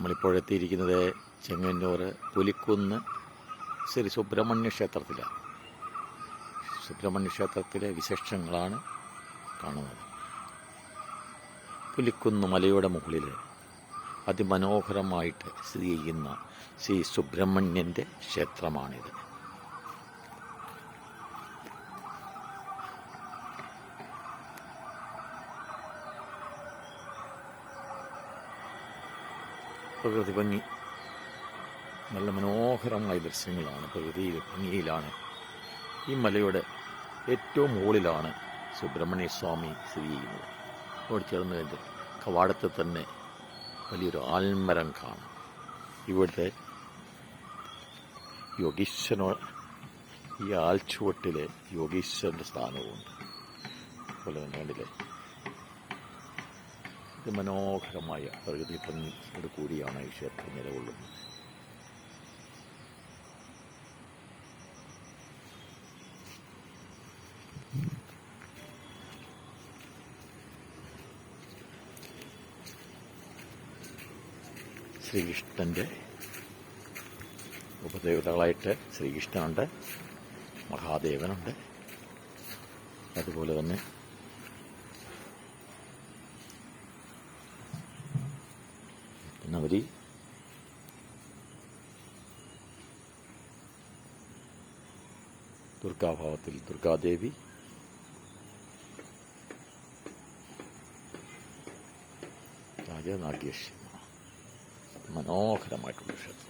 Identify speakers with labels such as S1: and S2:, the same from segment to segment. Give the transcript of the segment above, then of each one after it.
S1: നമ്മളിപ്പോൾ എത്തിയിരിക്കുന്നത് ചെങ്ങന്നൂർ പുലിക്കുന്ന് ശ്രീ സുബ്രഹ്മണ്യ ക്ഷേത്രത്തിലാണ്. സുബ്രഹ്മണ്യ ക്ഷേത്രത്തിലെ വിശേഷങ്ങളാണ് കാണുന്നത്. പുലിക്കുന്ന് മലയുടെ മുകളിൽ അതിമനോഹരമായിട്ട് സ്ഥിതി ചെയ്യുന്ന ശ്രീ സുബ്രഹ്മണ്യന്റെ ക്ഷേത്രമാണിത്. പ്രകൃതി ഭംഗി. നല്ല മനോഹരമായ ദൃശ്യങ്ങളാണ് പ്രകൃതി ഭംഗിയിലാണ്. ഈ മലയുടെ ഏറ്റവും മുകളിലാണ് സുബ്രഹ്മണ്യ സ്വാമി സ്ഥിതി ചെയ്യുന്നത്. അവിടെ ചേർന്നതിന്റെ കവാടത്തിൽ തന്നെ വലിയൊരു ആൽമരം കാണാം. ഇവിടുത്തെ യോഗീശ്വരനോ ഈ ആൽച്ചുവട്ടിലെ യോഗീശ്വരന്റെ സ്ഥാനവുമുണ്ട്. അതുപോലെ തന്നെ ഇത് മനോഹരമായ പ്രകൃതി ഭംഗിയോട് കൂടിയാണ് ഈ ക്ഷേത്രം നിലകൊള്ളുന്നത്. ശ്രീകൃഷ്ണന്റെ ഉപദേവതകളായിട്ട് ശ്രീകൃഷ്ണനുണ്ട് മഹാദേവനുണ്ട്. അതുപോലെ തന്നെ നവരി ദുർഗാഭാവത്തിൽ ദുർഗാദേവി രാജനാഗേഷ് മനോഹരമായിട്ടുള്ള ക്ഷേത്രം.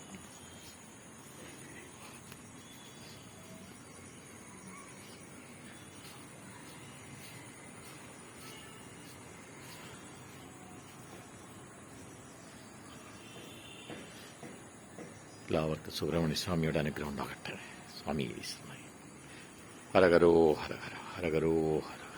S1: എല്ലാവർക്കും സുബ്രഹ്മണ്യ സ്വാമിയുടെ അനുഗ്രഹം ഉണ്ടാകട്ടെ. സ്വാമി ഹരകരോ ഹരഹര ഹര ഹരകരോ ഹര.